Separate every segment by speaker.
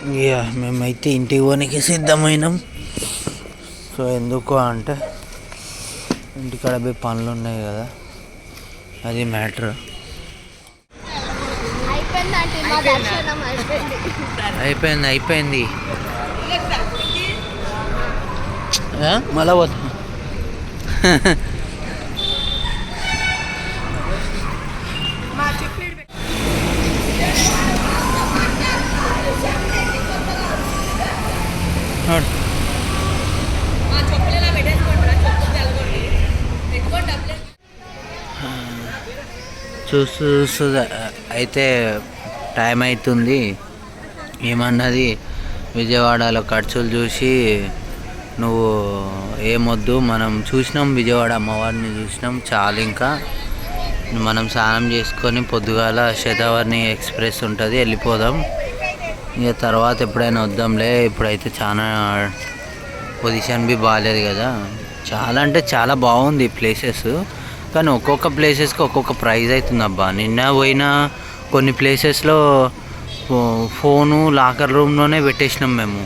Speaker 1: ఇక మేమైతే ఇంటికి పోనీకి సిద్ధమైనాం. సో ఎందుకు అంటే ఇంటికాడ పోయి పనులు ఉన్నాయి కదా అది మ్యాటర్.
Speaker 2: అయిపోయింది
Speaker 1: అయిపోయింది? మళ్ళా పోతా. చూస్తూ చూస్తూ అయితే టైం అవుతుంది ఏమన్నది? విజయవాడలో ఖర్చులు చూసి నువ్వు ఏమొద్దు? మనం చూసినాం విజయవాడ అమ్మవారిని చూసినాం చాలు ఇంకా. మనం స్నానం చేసుకొని పొద్దుగాల శతావర్ణి ఎక్స్ప్రెస్ ఉంటుంది వెళ్ళిపోదాం. ఇక తర్వాత ఎప్పుడైనా వద్దాంలే ఇప్పుడైతే చాలా పొజిషన్ బి బాగాలేదు కదా. చాలా అంటే చాలా బాగుంది ప్లేసెస్. కానీ ఒక్కొక్క ప్లేసెస్కి ఒక్కొక్క ప్రైజ్ అవుతుంది అబ్బా నిన్న పోయిన కొన్ని ప్లేసెస్లో ఫోను లాకర్ రూమ్లోనే పెట్టేసినాం మేము.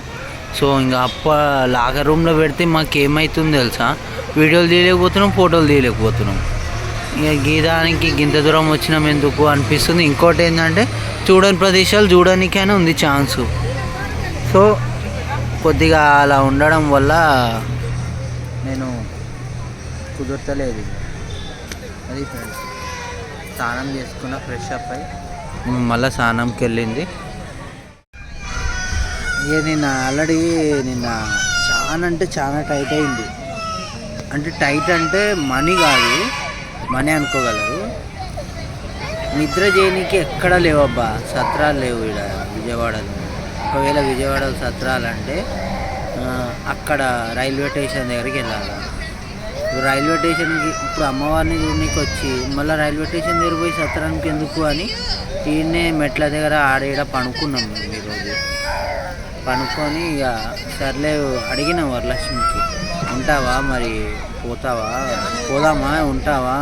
Speaker 1: సో ఇంకా అప్ప లాకర్ రూమ్లో పెడితే మాకు ఏమవుతుంది తెలుసా? వీడియోలు తీయలేకపోతున్నాం ఫోటోలు తీయలేకపోతున్నాం. ఇక గీదానికి గింత దూరం వచ్చినాం ఎందుకు అనిపిస్తుంది. ఇంకోటి ఏంటంటే చూడని ప్రదేశాలు చూడడానికైనా ఉంది ఛాన్సు సో కొద్దిగా అలా ఉండడం వల్ల నేను కుదరతలేదు. అది ఫ్రెండ్స్ స్నానం చేసుకున్న ఫ్రెష్ అప్ అయి మళ్ళీ స్నానంకి వెళ్ళింది. ఇక నిన్న ఆల్రెడీ నిన్న చాలా అంటే చాలా టైట్ అయింది. అంటే టైట్ అంటే మనీ కాదు. మనీ అనుకోగలరు. నిద్ర చేయనీకి ఎక్కడ లేవబ్బా. సత్రాలు లేవు ఇక్కడ విజయవాడలో. ఒకవేళ విజయవాడలో సత్రాలు అంటే అక్కడ రైల్వే స్టేషన్ దగ్గరికి వెళ్ళాలి? రైల్వే స్టేషన్కి ఇప్పుడు అమ్మవారిని చూడనీకి వచ్చి మళ్ళీ రైల్వే స్టేషన్ దగ్గర పోయి సత్రానికి ఎందుకు అని ఈయన్నే మెట్ల దగ్గర ఆడేడ పనుకున్నాం మేము ఈరోజు పనుకొని ఇక సర్లే అడిగినాం వరలక్ష్మికి ఉంటావా మరి పోతావా? పోదామా? ఉంటావా?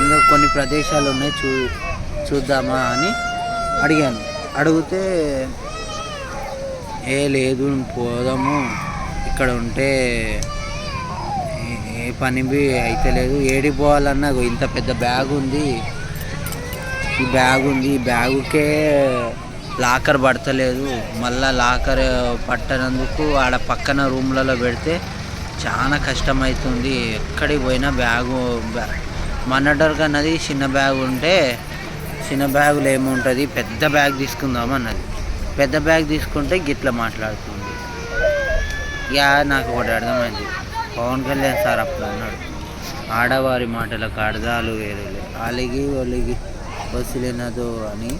Speaker 1: ఇంకా కొన్ని ప్రదేశాలు ఉన్నాయి చూ చూద్దామా అని అడిగాను. అడిగితే ఏ లేదు పోదాము. ఇక్కడ ఉంటే ఏ- పని బి అయితే లేదు. ఏడికి పోవాలన్నా ఇంత పెద్ద బ్యాగ్ ఉంది. ఈ బ్యాగ్ ఉంది. ఈ బ్యాగుకే లాకర్ పడతలేదు. మళ్ళా లాకర్ పట్టనందుకు ఆడ పక్కన రూమ్లలో పెడితే చాలా కష్టమవుతుంది ఎక్కడికి పోయినా బ్యాగు బ్యా అన్నది చిన్న బ్యాగ్ ఉంటే చిన్న బ్యాగులు ఏముంటుంది? పెద్ద బ్యాగ్ తీసుకుందాం అన్నది. పెద్ద బ్యాగ్ తీసుకుంటే గిట్లా మాట్లాడుతుంది. యా నాకు ఒకటి అర్థమైంది. పవన్ కళ్యాణ్ సార్ అప్పుడు అన్నాడు. ఆడవారి మాటలకు అర్థాలు వేరేలే అలిగి ఒలిగి వసిలేనదో అని.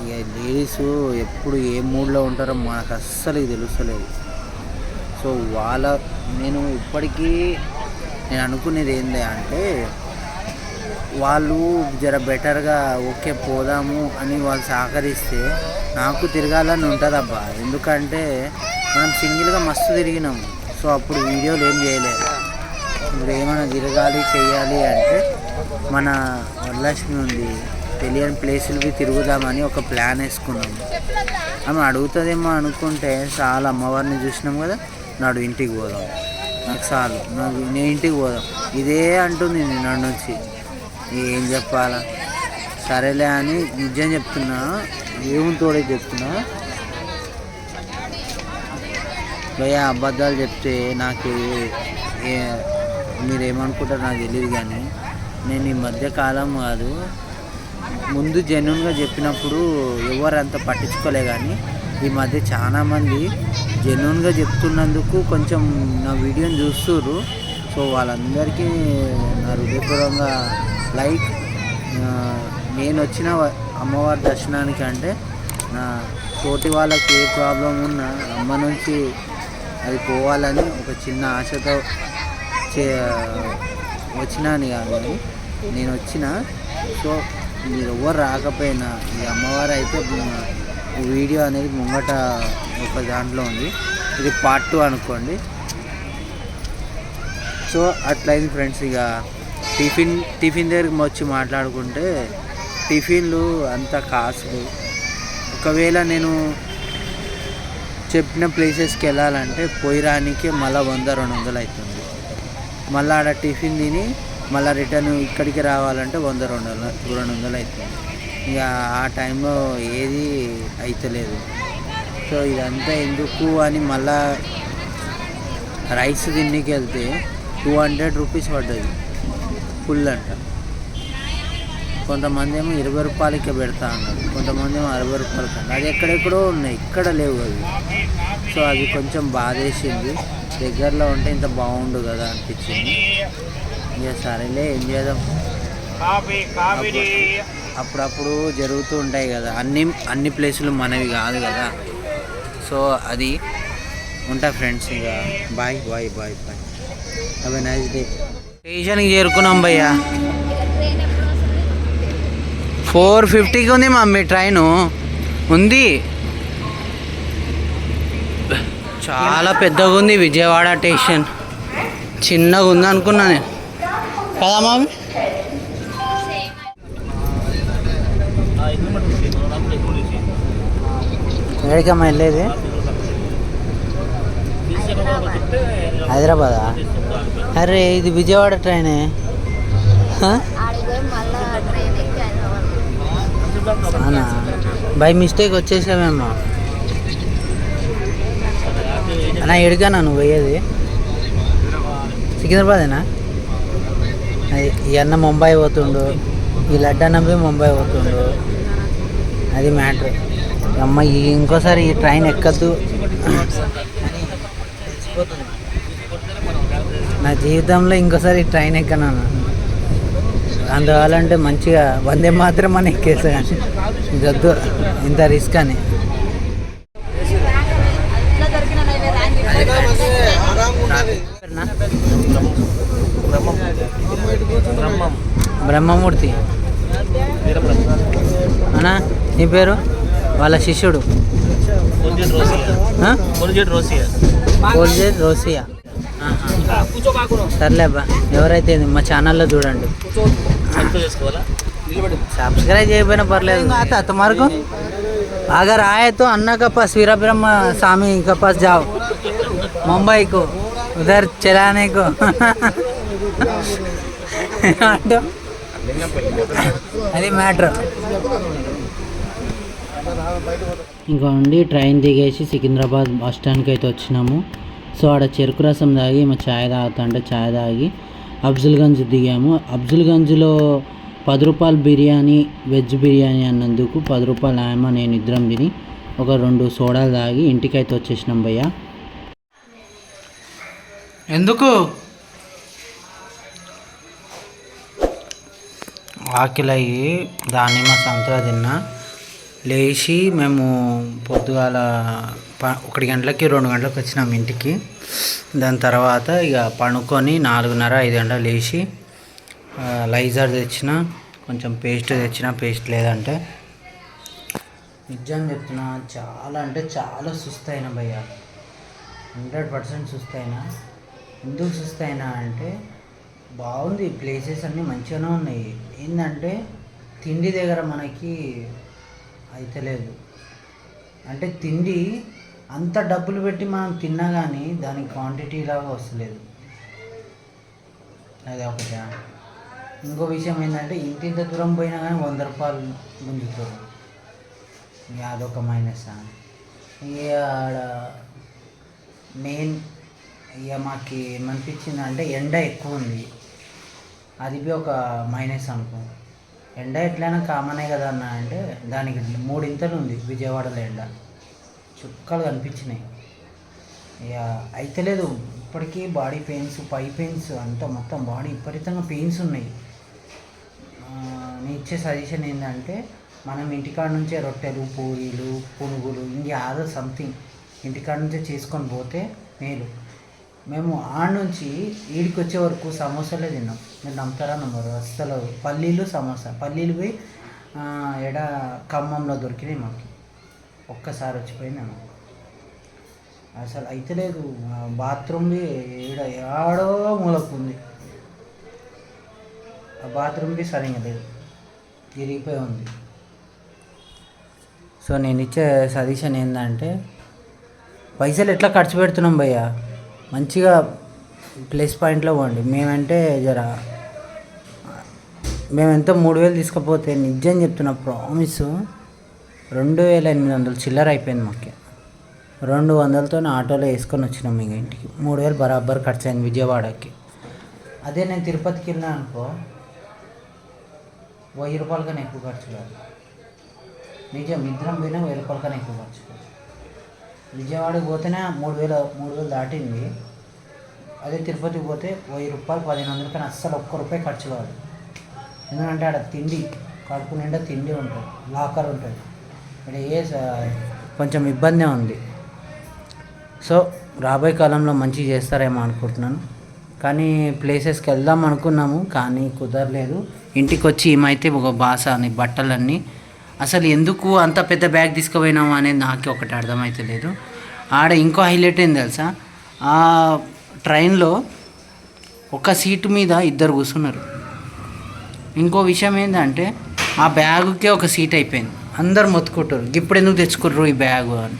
Speaker 1: ఇక లేడీస్ ఎప్పుడు ఏ మూడ్లో ఉంటారో మనకు అస్సలు తెలుస్తలేదు. సో వాళ్ళ నేను ఇప్పటికీ నేను అనుకునేది ఏంటి అంటే వాళ్ళు జర బెటర్గా ఓకే పోదాము అని వాళ్ళు సహకరిస్తే నాకు తిరగాలని ఉంటుందబ్బా. ఎందుకంటే మనం సింగిల్గా మస్తు తిరిగినాం సో అప్పుడు వీడియోలు ఏం చేయలేదు ఇప్పుడు ఏమైనా తిరగాలి చేయాలి అంటే మన వరలక్ష్మి ఉంది. తెలియని ప్లేసులకి తిరుగుదామని ఒక ప్లాన్ వేసుకున్నాం. ఆమె అడుగుతుందేమో అనుకుంటే చాలా అమ్మవారిని చూసినాం కదా నాడు ఇంటికి పోదాం. నాకు చాలు నాకు నేను ఇంటికి పోదాం. ఇదే అంటుంది నన్ను వచ్చి ఏం చెప్పాలా? సరేలే అని నిజం చెప్తున్నా ఏమి తోడే చెప్తున్నా భయ అబద్ధాలు చెప్తే నాకు మీరేమనుకుంటారో నాకు తెలియదు కానీ నేను ఈ మధ్య కాలం కాదు ముందు జెన్యున్గా చెప్పినప్పుడు ఎవరు అంత పట్టించుకోలే కానీ ఈ మధ్య చాలామంది జెన్యున్గా చెప్తున్నందుకు కొంచెం నా వీడియోని చూస్తుర్రు. సో వాళ్ళందరికీ నా హృదయపూర్వంగా లైక్ నేను వచ్చిన అమ్మవారి దర్శనానికి అంటే నా తోటి వాళ్ళకి ఏ ప్రాబ్లం ఉన్నా అమ్మ నుంచి అది పోవాలని ఒక చిన్న ఆశతో చే వచ్చినాను కానీ నేను. వచ్చిన. సో మీరు ఎవరు రాకపోయినా ఈ అమ్మవారు అయితే వీడియో అనేది ముంగట ఒక దాంట్లో ఉంది. ఇది పార్ట్ టూ అనుకోండి. సో అట్లయింది ఫ్రెండ్స్ ఇక. టిఫిన్ టిఫిన్ దగ్గరికి వచ్చి మాట్లాడుకుంటే టిఫిన్లు అంత కాస్ట్ ఒకవేళ నేను చెప్పిన ప్లేసెస్కి వెళ్ళాలంటే పోయిరానికి మళ్ళీ వంద రెండు వందలు అవుతుంది. మళ్ళీ ఆడ టిఫిన్ తిని మళ్ళీ రిటర్న్ ఇక్కడికి రావాలంటే వంద రెండు వందలు రెండు వందలు అవుతుంది. ఇక ఆ టైంలో ఏది అవుతలేదు సో ఇదంతా ఎందుకు అని మళ్ళా రైస్ తిన్నికి వెళ్తే టూ హండ్రెడ్ రూపీస్ పడ్డది. ఫుల్ అంట. కొంతమంది ఏమో ఇరవై రూపాయలకే పెడతా అన్నారు కొంతమంది ఏమో అరవై రూపాయలకి అన్నారు అది ఎక్కడెక్కడో ఉన్నాయి. ఇక్కడ లేవు అవి. సో అది కొంచెం బాధేసింది. దగ్గరలో ఉంటే ఇంత బాగుండు కదా అనిపించింది. ఇక సరేలే ఏం చేద్దాం? అప్పుడు- అప్పుడప్పుడు జరుగుతూ ఉంటాయి కదా. అన్ని అన్ని ప్లేసులు మనవి కాదు కదా. సో అది ఉంటా ఫ్రెండ్స్ ఇక. Bye bye bye bye. Have a nice day స్టేషన్కి చేరుకున్నాం భయ్యా. ఫోర్ ఫిఫ్టీకి ఉంది మమ్మీ ట్రైను. ఉంది. చాలా పెద్దగా ఉంది విజయవాడ స్టేషన్. చిన్నగా ఉంది అనుకున్నా నేను. కదా మమ్మీ? ఎక్కడికమ్మా వెళ్ళేది? హైదరాబాదా? అరే ఇది విజయవాడ ట్రైనే. అవునా? బై మిస్టేక్ వచ్చేసావేమో. అన్నా ఎడిగానా నువ్వు పోయేది? సికింద్రాబాదేనా? అది ఈ అన్న ముంబై పోతుండు ఈ లడ్డు అన్న పోయి ముంబై పోతుండు. అది మ్యాటర్. అమ్మ ఈ ఇంకోసారి ఈ ట్రైన్ ఎక్కద్దు. నా జీవితంలో ఇంకోసారి ట్రైన్ ఎక్కనాను అందువల్లంటే మంచిగా వందే మాత్రం అని ఎక్కేసా కానీ. ఇంత రిస్క్ అని. బ్రహ్మమూర్తి. అన్నా నీ పేరు? వాళ్ళ శిష్యుడు. ఆ? Colgate Rosia. సర్లేబ్బా ఎవరైతే మా ఛానల్లో చూడండి. సబ్స్క్రైబ్ చేయకపోయినా పర్లేదు. అత్త మరకు? బాగా రాయతో అన్న కపాస్ వీరబ్రహ్మ స్వామి కపాస్ జావ్. ముంబైకు ఉదర్ చెలానేకు. అది మ్యాటర్. ఇంకా ఉండి ట్రైన్ దిగేసి సికింద్రాబాద్ బస్ స్టాండ్కి అయితే వచ్చినాము. సో ఆడ చెరుకు రసం తాగి మా ఛాయ్ తాగుతుంటే ఛాయ్ తాగి అఫ్జల్గంజ్ దిగాము. అఫ్జల్గంజ్లో పది రూపాయల బిర్యానీ వెజ్ బిర్యానీ అన్నందుకు పది రూపాయలు ఆయమ నేను ఇద్దరం తిని ఒక రెండు సోడాలు తాగి ఇంటికైతే వచ్చేసినాం భయ్య. ఎందుకు? ఆకిలయ్యి అయ్యి దానిమ్మ సంతరా తిన్నా. లేచి మేము పొద్దుగాల ప ఒకటి గంటలకి రెండు గంటలకు వచ్చినాం ఇంటికి. దాని తర్వాత ఇక పడుకొని నాలుగున్నర ఐదు గంటలు లేచి లైజర్ తెచ్చిన కొంచెం పేస్ట్ తెచ్చిన పేస్ట్ లేదంటే. నిజం చెప్తున్నా చాలా అంటే చాలా సుస్తైన భయ్య. హండ్రెడ్ పర్సెంట్ సుస్తైనా ఎందుకు సుస్తైనా అంటే బాగుంది ప్లేసెస్ అన్నీ మంచిగానే ఉన్నాయి. ఏంటంటే తిండి దగ్గర మనకి అయితే లేదు. అంటే తిండి అంత డబ్బులు పెట్టి మనం తిన్నా కానీ దాని క్వాంటిటీ లాగా వస్తలేదు. అది ఒకటి? ఇంకో విషయం ఏంటంటే ఇంత ఇంత దూరం పోయినా కానీ వంద రూపాయలు గుంజుతారు. ఇక అదొక మైనస్ ఇక ఆడ మెయిన్ ఇక మాకు ఏమనిపించింది అంటే ఎండ ఎక్కువ ఉంది. అది ఒక మైనస్ అనుకో. ఎండ ఎట్లయినా కామనే కదా అన్న అంటే దానికి మూడింతలు ఉంది విజయవాడలో ఎండ. చుక్కలు కనిపించినాయి. ఇక అయితలేదు ఇప్పటికీ బాడీ పెయిన్స్ పై పెయిన్స్ అంతా మొత్తం బాడీ విపరీతంగా పెయిన్స్ ఉన్నాయి. నేను ఇచ్చే సజెషన్ ఏంటంటే మనం ఇంటికాడ నుంచే రొట్టెలు పూరీలు పునుగులు ఇంకా యాదో సంథింగ్ ఇంటికాడ నుంచే చేసుకొని పోతే మేలు. మేము ఆడ నుంచి ఈడికి వచ్చే వరకు సమోసాలే తిన్నాం. మీరు నమ్ముతారా నమ్మరు? అసలు పల్లీలు సమోసా. పల్లీలు పోయి ఎడ ఖమ్మంలో దొరికినాయి మాకు. ఒక్కసారి వచ్చిపోయినాను అసలు అయితే లేదు బాత్రూమ్ ఈడ ఆడో మూలకుంది. ఆ బాత్రూమ్ది సరిగా లేదు. ఇరిగిపోయి ఉంది. సో నేను ఇచ్చే సజెషన్ ఏంటంటే పైసలు ఎట్లా ఖర్చు పెడుతున్నాం భయ్యా? మంచిగా ప్లస్ పాయింట్లో పోండి. మేమంటే జర మేము ఎంత మూడు వేలు తీసుకపోతే నిజం చెప్తున్నా ప్రామిస్ రెండు వేల ఎనిమిది వందలు చిల్లర అయిపోయింది మాకు. రెండు వందలతో ఆటోలో వేసుకొని వచ్చినాం మీ ఇంటికి. మూడు వేలు బరాబర్ ఖర్చు అయింది విజయవాడకి. అదే నేను తిరుపతికి వెళ్ళినా అనుకో వెయ్యి రూపాయల కన్నా ఎక్కువ ఖర్చు కాదు. నిజం ఇద్దరం పోయినా వెయ్యి రూపాయల కన్నా ఎక్కువ ఖర్చు. విజయవాడకి పోతేనే మూడు వేలు మూడు వేలు దాటింది. అదే తిరుపతికి పోతే వెయ్యి రూపాయలు పదిహేను వందలు కానీ అస్సలు ఒక్క రూపాయి ఖర్చు కాదు. ఎందుకంటే ఆడ తిండి కడుపు నిండా తిండి ఉంటుంది లాకర్ ఉంటుంది. ఇక్కడ ఏ కొంచెం ఇబ్బందే ఉంది. సో రాబోయే కాలంలో మంచిగా చేస్తారేమో అనుకుంటున్నాను. కానీ ప్లేసెస్కి వెళ్దాం అనుకున్నాము కానీ కుదరలేదు. ఇంటికి వచ్చి ఏమైతే ఒక బాస అని బట్టలన్నీ అసలు ఎందుకు అంత పెద్ద బ్యాగ్ తీసుకుపోయినాము అనేది నాకు ఒకటి అర్థమైతే లేదు ఆడ ఇంకో హైలైట్ ఏం తెలుసా? ఆ ట్రైన్లో ఒక సీటు మీద ఇద్దరు కూర్చున్నారు. ఇంకో విషయం ఏంటంటే ఆ బ్యాగుకే ఒక సీట్ అయిపోయింది. అందరు మొత్తుకుంటారు ఇప్పుడు ఎందుకు తెచ్చుకుర్రు ఈ బ్యాగు అని.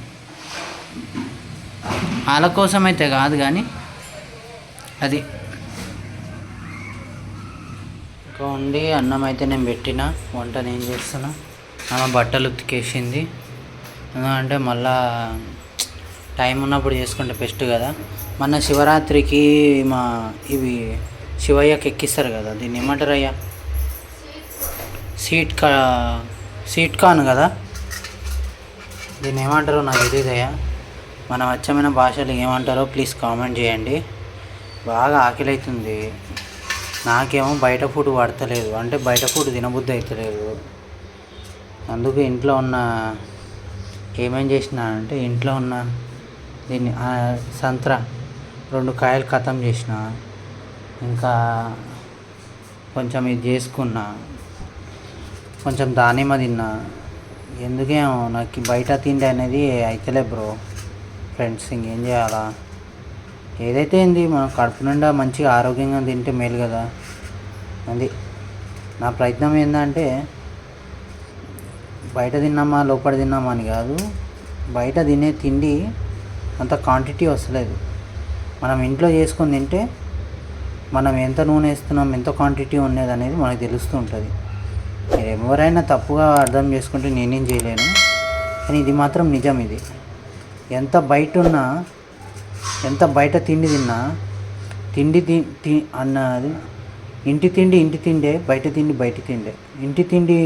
Speaker 1: వాళ్ళ కోసం అయితే కాదు కానీ అది. ఇంకా ఉండి అన్నం అయితే నేను పెట్టిన వంట నేను చేస్తున్నా. ఆమె బట్టలు ఉతికేసింది. ఎందుకంటే మళ్ళా టైం ఉన్నప్పుడు చేసుకుంటే బెస్ట్ కదా. మొన్న శివరాత్రికి మా ఇవి శివయ్యకి ఎక్కిస్తారు కదా దీన్ని ఏమంటారు అయ్యా? సీట్ కా సీట్ కాను కదా. దీన్ని ఏమంటారో నాకు తెలియదయ్యా మన వచ్చమైన భాషలు ఏమంటారో ప్లీజ్ కామెంట్ చేయండి. బాగా ఆకలి అవుతుంది నాకేమో బయట ఫుడ్ పడతలేదు అంటే బయట ఫుడ్ తినబుద్ధి అవుతలేదు అందుకు ఇంట్లో ఉన్న ఏమేం చేసిన అంటే ఇంట్లో ఉన్న దీన్ని సంత్ర రెండు కాయలు ఖతం చేసిన ఇంకా కొంచెం ఇది చేసుకున్నా కొంచెం దానిమ్మ తిన్నా. ఎందుకేమో నాకు బయట తిండి అనేది అయితలే బ్రో. ఫ్రెండ్స్ ఇంకేం చేయాలా? ఏదైతే ఏంది మన కడుపు నిండా మంచిగా ఆరోగ్యంగా తింటే మేలు కదా. అది. నా ప్రయత్నం ఏంటంటే బయట తిన్నామా లోపల తిన్నామా అని కాదు. బయట తినే తిండి అంత క్వాంటిటీ వస్తలేదు. మనం ఇంట్లో చేసుకొని తింటే మనం ఎంత నూనె వేస్తున్నాం ఎంత క్వాంటిటీ ఉన్నది అనేది మనకు తెలుస్తూ ఉంటుంది. మీరు ఎవరైనా తప్పుగా అర్థం చేసుకుంటే నేనేం చేయలేను. కానీ ఇది మాత్రం నిజం ఇది. ఎంత బయట ఉన్నా ఎంత బయట తిండి తిన్నా తిండి తి తి అన్నది ఇంటి తిండి ఇంటి తిండే బయట తిండి బయట తిండే. ఇంటి తిండి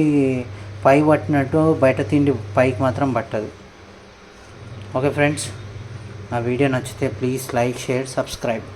Speaker 1: పై పట్టినట్టు బయట తిండి పైకి మాత్రం పట్టదు. ఓకే ఫ్రెండ్స్ నా వీడియో నచ్చితే ప్లీజ్ లైక్ షేర్ సబ్స్క్రైబ్.